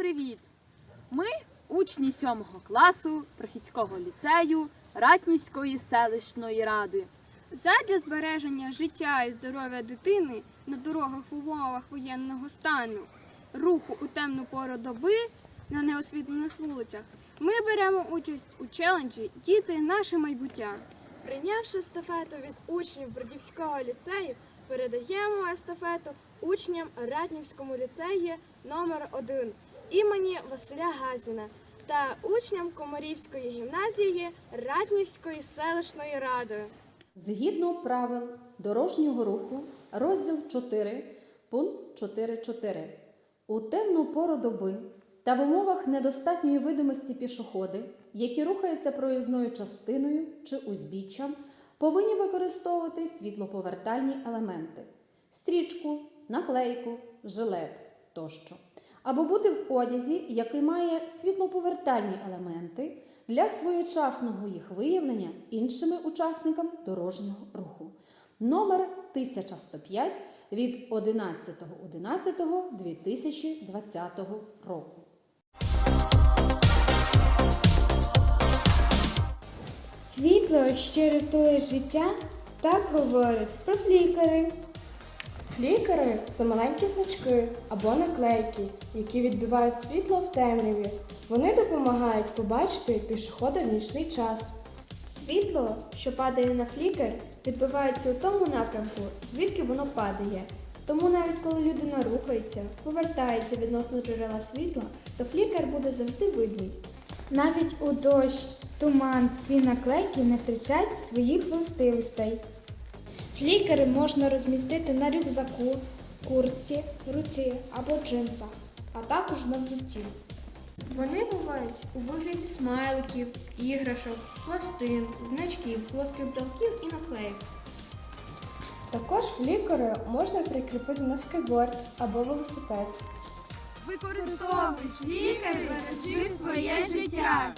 привіт! Ми учні 7 класу Прохідського ліцею Ратнівської селищної ради. Задля збереження життя і здоров'я дитини на дорогах в умовах воєнного стану, руху у темну пору доби на неосвітлених вулицях, ми беремо участь у челенджі Діти наше майбуття. Прийнявши естафету від учнів Бродівського ліцею, передаємо естафету учням Ратнівському ліцеї номер 1 імені Василя Газіна та учням Комарівської гімназії Ратнівської селищної ради. Згідно правил дорожнього руху, розділ 4, пункт 4.4. У темну пору доби та в умовах недостатньої видимості пішоходи, які рухаються проїзною частиною чи узбіччям, повинні використовувати світлоповертальні елементи стрічку, наклейку, жилет тощо. Або бути в одязі, який має світлоповертальні елементи для своєчасного їх виявлення іншими учасниками дорожнього руху. Номер 1105 від 11.11.2020 року. Світло, що рятує життя, так говорять про флікери. Це маленькі значки або наклейки, які відбивають світло в темряві. Вони допомагають побачити пішохода в нічний час. Світло, що падає на флікер, відбивається у тому напрямку, звідки воно падає. Тому навіть коли людина рухається, повертається відносно джерела світла, то флікер буде завжди видний. Навіть у дощ, туман ці наклейки не втрачають своїх властивостей. Флікери можна розмістити на рюкзаку, куртці, руці або джинсах, а також на взутті. Вони бувають у вигляді смайликів, іграшок, пластин, значків, плоских брелків і наклеїк. Також флікери можна прикріпити на скейборд або велосипед. Використовуй флікери, бережи своє життя.